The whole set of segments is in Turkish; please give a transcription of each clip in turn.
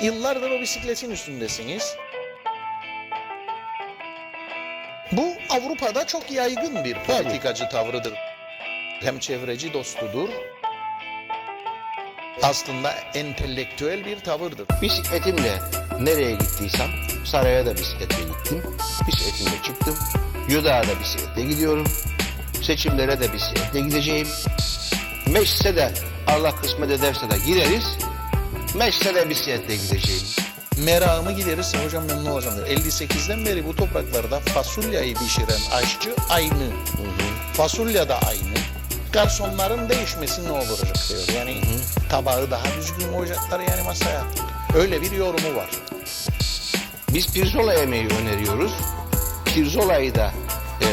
Yıllardır o bisikletin üstündesiniz. Bu Avrupa'da çok yaygın bir politikacı tavrıdır. Hem çevreci dostudur. Aslında entelektüel bir tavırdır. Bisikletimle nereye gittiysem saraya da bisikletle gittim. Bisikletimle çıktım. Yudağa da bisikletle gidiyorum. Seçimlere de bisikletle gideceğim. Meclise de Allah kısmet ederse de gireriz. De bisikletle gideceğim. Meramı giderirse hocam memnun olacağım. diyor. 58'den beri bu topraklarda fasulyayı pişiren aşçı aynı. Fasulye de aynı. Garsonların değişmesi ne olacak diyor. Yani tabağı daha düzgün koyacaklar yani masaya. Öyle bir yorumu var. Biz pirzola yemeği öneriyoruz. Pirzolayı da e,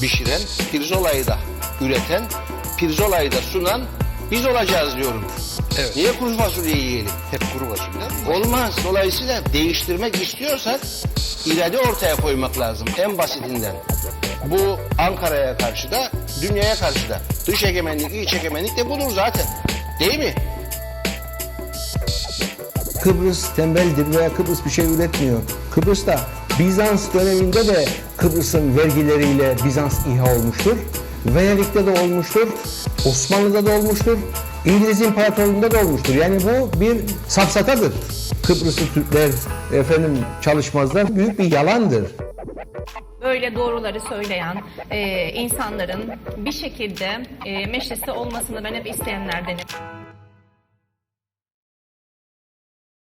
pişiren, pirzolayı da üreten, pirzolayı da sunan biz olacağız diyorum. Evet. Niye kuru fasulye yiyelim? Hep kuru fasulye. Olmaz. Dolayısıyla değiştirmek istiyorsak irade ortaya koymak lazım. En basitinden. Bu Ankara'ya karşı da, dünyaya karşı da. Dış egemenlik, iç egemenlik de budur zaten. Değil mi? Kıbrıs tembeldir veya Kıbrıs bir şey üretmiyor. Kıbrıs da Bizans döneminde de Kıbrıs'ın vergileriyle Bizans İHA olmuştur. Venelik'te de olmuştur. Osmanlı'da da olmuştur. İngiliz İmparatorluğu'nda da olmuştur. Yani bu bir safsatadır. Kıbrıslı Türkler efendim çalışmazlar. Büyük bir yalandır. böyle doğruları söyleyen e, insanların bir şekilde e, mecliste olmasını ben hep isteyenlerdenim.